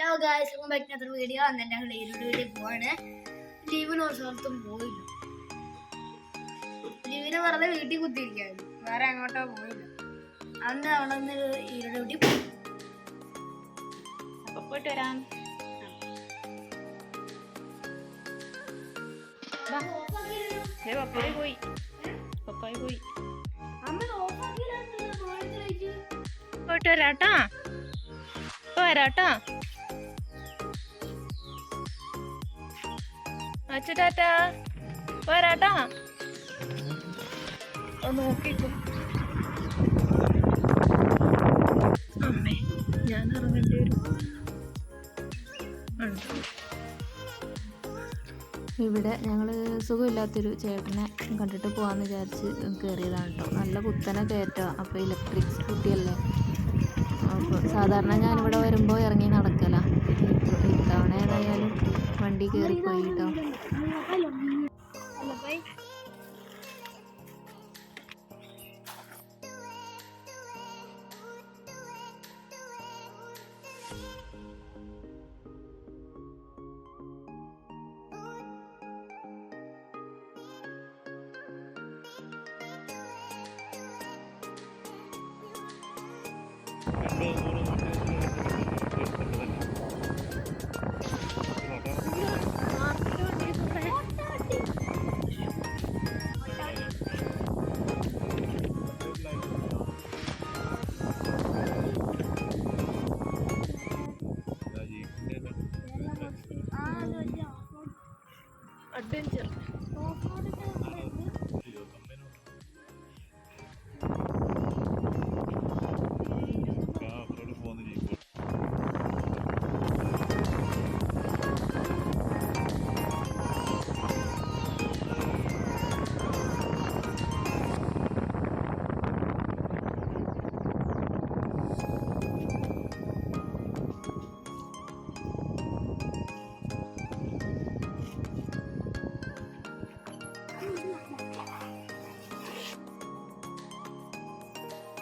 Hello guys ഒന്നും പറ്റാത്തൊരു video അന്ന് ഞങ്ങൾ ഈരോട് വീഡിയോ പോവാണ്. ലീവിന് സ്ഥലത്തും പോയില്ല. ലീവിന് വെറുതെ വീട്ടിൽ കുത്തിയിരിക്കായിരുന്നു വേറെ അങ്ങോട്ടോ പോയില്ല. അന്ന് അവിടെ നിന്ന് പോയി. അപ്പൊ പോയിട്ട് വരാം. പപ്പായി പോയി. പപ്പായി പോയി. പോയിട്ട് വരാട്ടാ ഇപ്പൊ വരാട്ടാ വരാട്ടാ ഒന്ന് നോക്കിക്കോ. അമ്മേ ഞാൻ ഇറങ്ങേണ്ടി വരും. ഇവിടെ ഞങ്ങൾ സുഖമില്ലാത്തൊരു ചേട്ടനെ കണ്ടിട്ട് പോകാമെന്ന് വിചാരിച്ച് കയറിയതാണ് കേട്ടോ നല്ല കുത്തനെ കയറ്റമാണ് അപ്പോൾ ഇലക്ട്രിക് സ്കൂട്ടിയല്ലേ അപ്പോൾ സാധാരണ ഞാനിവിടെ വരുമ്പോൾ ഇറങ്ങി നടക്കല. ഇത്തവണ ഏതായാലും വണ്ടി കയറിപ്പോയി കേട്ടോ ഹലോ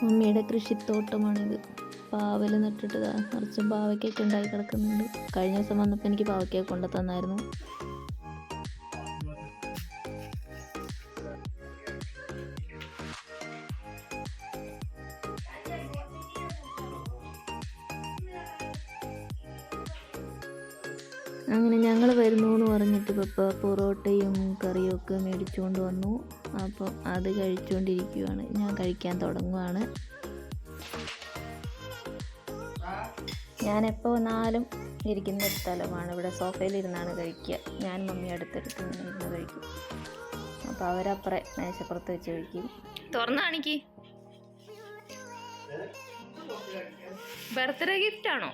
മമ്മിയുടെ കൃഷിത്തോട്ടമാണിത്. പാവൽ നട്ടിട്ട് നിറച്ചും പാവയ്ക്കൊക്കെ ഉണ്ടായി കിടക്കുന്നുണ്ട്. കഴിഞ്ഞ ദിവസം വന്നപ്പോൾ എനിക്ക് പാവയ്ക്കൊക്കെ കൊണ്ടു തന്നായിരുന്നു. അങ്ങനെ ഞങ്ങൾ വരുന്നു എന്ന് പറഞ്ഞിട്ട് പപ്പ പൊറോട്ടയും കറിയും ഒക്കെ മേടിച്ചുകൊണ്ട് വന്നു. അപ്പം അത് കഴിച്ചുകൊണ്ടിരിക്കുകയാണ് ഞാൻ കഴിക്കാൻ തുടങ്ങുവാണ്. ഞാൻ എപ്പോൾ വന്നാലും ഇരിക്കുന്ന ഒരു സ്ഥലമാണ്. ഇവിടെ സോഫയിലിരുന്നാണ് കഴിക്കുക. ഞാൻ മമ്മി അടുത്തടുത്ത് ഇരുന്ന് കഴിക്കും. അപ്പോൾ അവരപ്പുറം മേശപ്പുറത്ത് വെച്ച് കഴിക്കും. തുറന്നാണിക്ക് ബർത്ത്ഡേ ഗിഫ്റ്റ് ആണോ?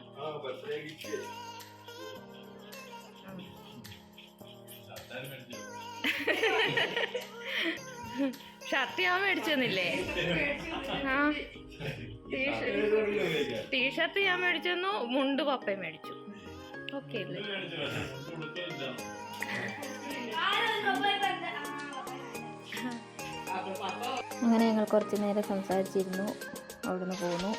ഷർട്ട് ഞാൻ മേടിച്ചെന്നില്ലേ? ആ. ടീഷർട്ട് ഞാൻ മേടിച്ചെന്നു മുണ്ട് പപ്പയും മേടിച്ചു. ഓക്കെ അല്ലേ അങ്ങനെ ഞങ്ങൾ കുറച്ച് നേരം സംസാരിച്ചിരുന്നു. അവിടുന്ന് പോന്നു.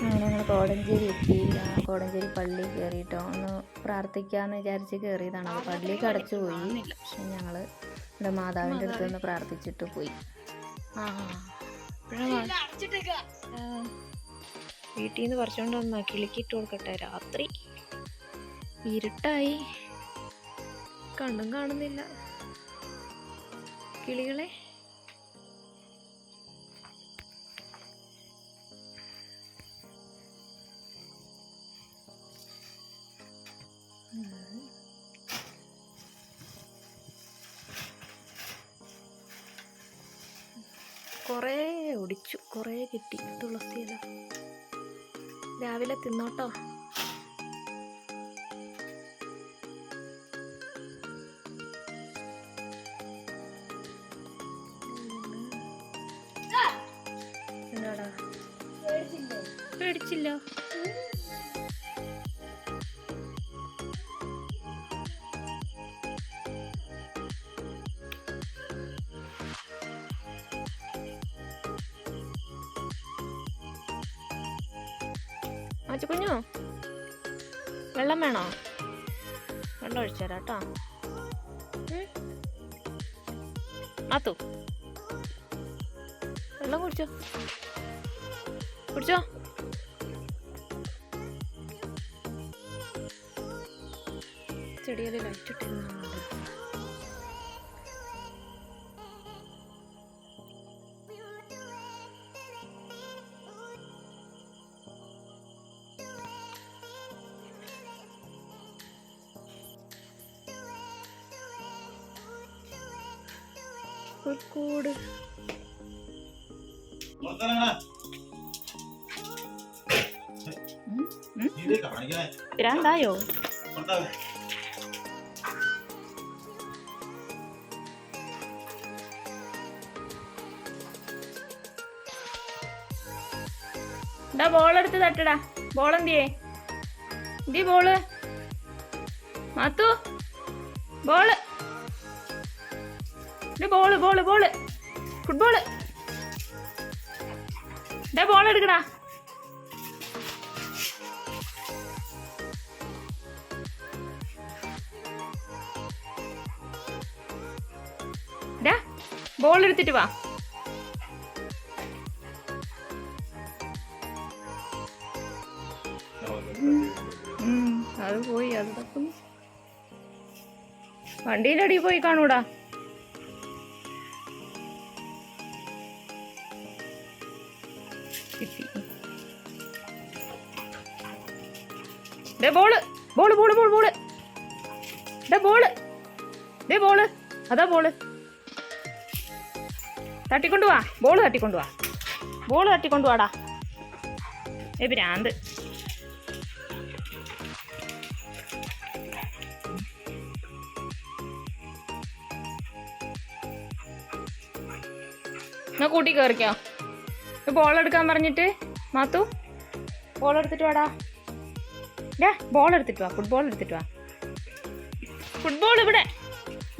അങ്ങനെ ഞങ്ങൾ കോടഞ്ചേരി എത്തി. കോടഞ്ചേരി പള്ളി കയറിയിട്ടോ ഒന്ന് പ്രാർത്ഥിക്കാമെന്ന് വിചാരിച്ച് കയറിയതാണ് പള്ളി അടച്ചു പോയി. പക്ഷെ ഞങ്ങൾ ഇവിടെ മാതാവിന്റെ അടുത്ത് നിന്ന് പ്രാർത്ഥിച്ചിട്ട് പോയി. വീട്ടിൽ നിന്ന് പറിച്ചുകൊണ്ട് വന്ന കിളിക്കിട്ട് കൊടുക്കട്ടെ. രാത്രി ഇരുട്ടായി. കണ്ണും കാണുന്നില്ല. കിളികളെ. കുറേ ഒടിച്ചു കുറേ കിട്ടി. തുളസിയില. രാവിലെ തിന്നോട്ടോ. എന്താടാ? പേടിച്ചില്ല. മാച്ചു കുഞ്ഞു വെള്ളം വേണോ? വെള്ളം ഒഴിച്ചു തരാം കേട്ടോ. മാത്തു വെള്ളം കുടിച്ചോ. കുടിച്ചോ. ചെടിയിൽ ലൈറ്റ് കൂട് പിരാന്തായോ? ഡാ ബോൾ എടുത്ത് തട്ടടാ. ബോൾ എന്തിയേ? എന്തി ball Mathu ball ball ball ball football day ball എടുക്കടാ. ബോൾ എടുത്തിട്ട് വാ. അത് പോയി അത് വണ്ടിയുടെ പോയി കാണൂടാ. കിട്ടി. Ball ball ball ball ball. Ball ദേ ബോൾ അതാ ബോൾ. തട്ടിക്കൊണ്ടു വാ ബോൾ തട്ടിക്കൊണ്ടു വാ. ബോൾ തട്ടിക്കൊണ്ടു വാടാ. ഏ ഭ്രാന്ത്. എന്നാ കൂട്ടി കയറിക്കോ ബോൾ എടുക്കാൻ പറഞ്ഞിട്ട് മാത്തു? ബോൾ എടുത്തിട്ട് വാടാ. ഡാ ബോൾ എടുത്തിട്ട് വാ ഫുട്ബോൾ എടുത്തിട്ട് വാ. ഫുട്ബോൾ ഇവിടെ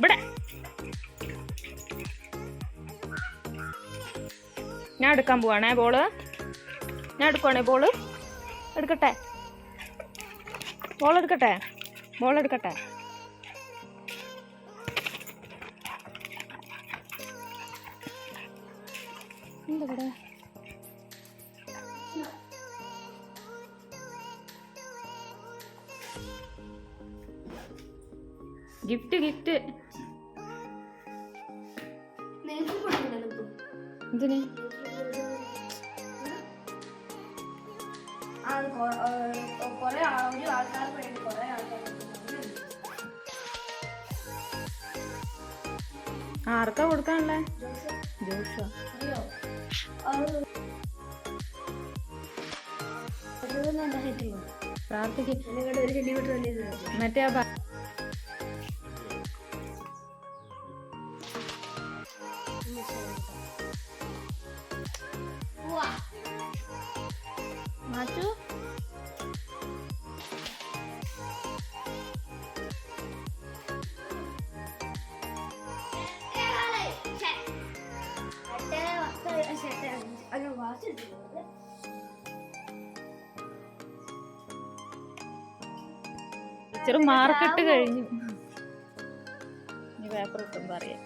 ഇവിടെ. ഞാൻ എടുക്കാൻ പോവാണേ ബോൾ ഞാൻ എടുക്കുവാണേ ബോൾ എടുക്കട്ടെ. ബോൾ എടുക്കട്ടെ. ബോൾ എടുക്കട്ടെ. എന്താ ഇവിടെ? Gift gift. എന്തിന്? ആർക്കാ കൊടുക്കാനുള്ളേ? ജോഷ. പ്രാർത്ഥിക്കും. മറ്റേ ഒരു നല്ല ഹൈറ്റ് പ്രാർത്ഥിക്ക് നിങ്ങളുടെ ഒരു സെന്റിമീറ്റർ വലിയ മറ്റേ ആ ബ- മാറ്റു ടീച്ചർ മാർക്കിട്ട് കഴിഞ്ഞു. പേപ്പർ കിട്ടും പറയാം.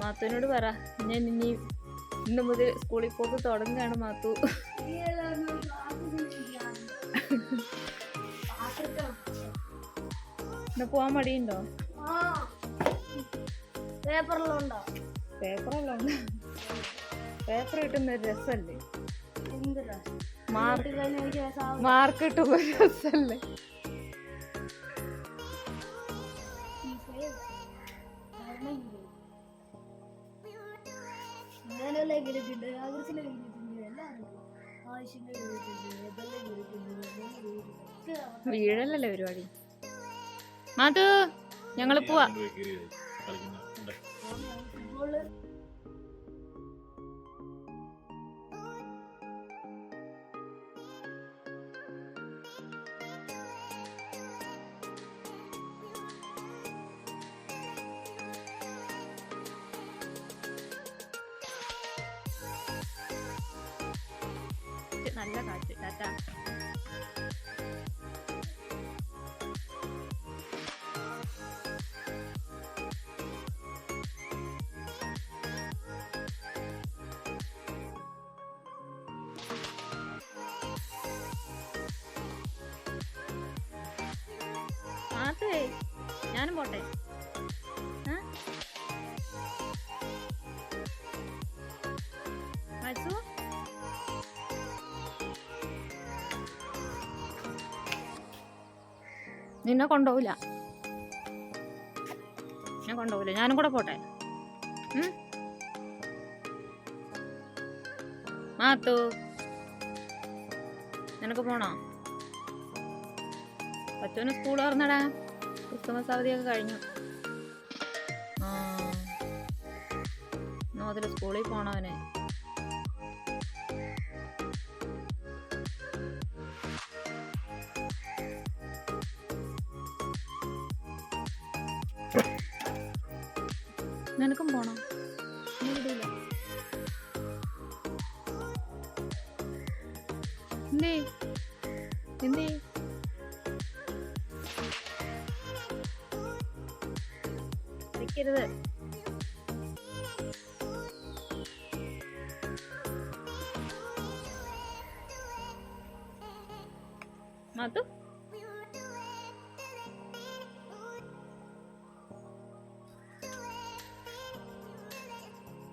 മാത്തുവിനോട് പറ. ഞാൻ ഇനി ഇന്ന് മുതൽ സ്കൂളിൽ പോക്ക് തുടങ്ങുകയാണ് മാത്തു. ഇന്ന് പോവാൻ മടിയുണ്ടോ? ആ. പേപ്പറെല്ലാം ഉണ്ടോ പേപ്പർ കിട്ടുന്ന ഒരു രസമല്ലേ? മാർക്ക് കിട്ടുമ്പോ ഒരു രസമല്ലേ? എഴുതിയിട്ടുണ്ട് എഴുതിയിട്ടുണ്ട്. ആവശ്യങ്ങൾ എഴുതിയിട്ടുണ്ട് എഴുതിയിട്ടുണ്ട് വീഴലല്ലേ പരിപാടി? മാധു ഞങ്ങൾ പോവാ. നല്ല കാറ്റ്. ടാറ്റ. മാത്തേ ഞാനും പോട്ടെ. നിന്നെ കൊണ്ടുപോവില്ല. ഞാൻ കൊണ്ടോവില്ല ഞാനും കൂടെ പോട്ടെ? മാത്തു. നിനക്ക് പോണോ? അച്ഛന് സ്കൂൾ തുറന്നടാ. ക്രിസ്മസ് അവധിയൊക്കെ കഴിഞ്ഞു. ആ. സ്കൂളിൽ പോണവനെ. നിനക്കും പോണോ. എന്തേ എന്തേ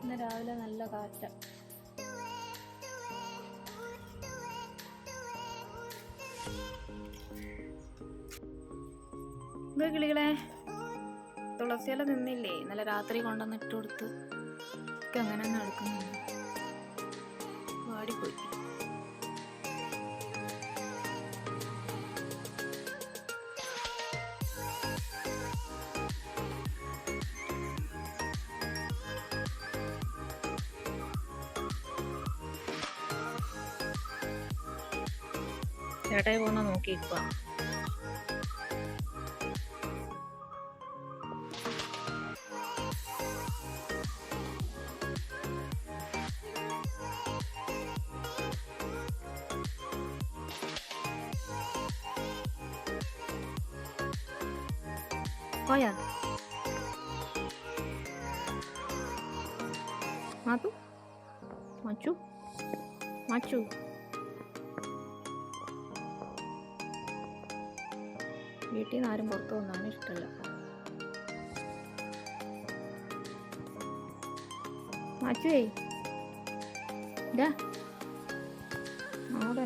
ഇന്ന് രാവിലെ നല്ല കാറ്റ. കിളികളെ തുളസിയില നിന്നില്ലേ? ഇന്നലെ രാത്രി കൊണ്ടുവന്ന് ഇട്ട് കൊടുത്ത് അങ്ങനെ നടക്കുന്നു വാടിപ്പോയി. ചേട്ടായി പോന്ന നോക്കിയിരിക്കുക പോയാ മാതു മച്ചു മച്ചു വീട്ടിൽ നിന്ന് ആരും പുറത്തു വന്നാണ് ഇഷ്ടമല്ല. മച്ചുവേ ഇതാ. അവിടെ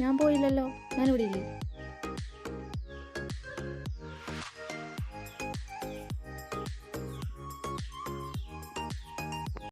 ഞാൻ പോയില്ലല്ലോ. ഇല്ലേ?